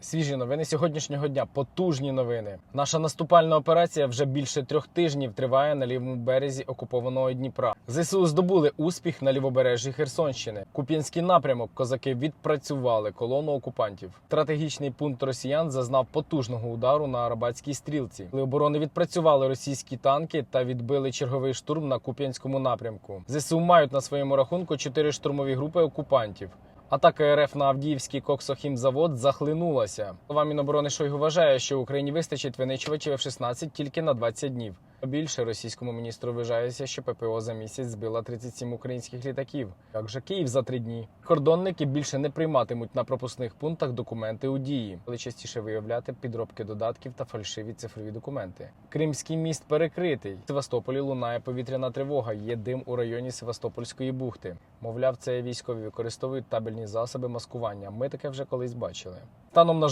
Свіжі новини сьогоднішнього дня. Потужні новини. Наша наступальна операція вже більше трьох тижнів триває на лівому березі окупованого Дніпра. ЗСУ здобули успіх на лівобережжі Херсонщини. Куп'янський напрямок козаки відпрацювали колону окупантів. Стратегічний пункт росіян зазнав потужного удару на Арабатській стрілці. Оборони відпрацювали російські танки та відбили черговий штурм на Куп'янському напрямку. ЗСУ мають на своєму рахунку чотири штурмові групи окупантів. Атака РФ на Авдіївський коксохімзавод захлинулася. Голова Міноборони Шойгу вважає, що Україні вистачить винищувачів F-16 тільки на 20 днів. Більше російському міністру вважається, що ППО за місяць збила 37 українських літаків. Як же Київ за три дні? Кордонники більше не прийматимуть на пропускних пунктах документи у дії, коли частіше виявляти підробки додатків та фальшиві цифрові документи. Кримський міст перекритий. В Севастополі лунає повітряна тривога. Є дим у районі Севастопольської бухти. Мовляв, це військові використовують табельні засоби маскування. Ми таке вже колись бачили. Станом на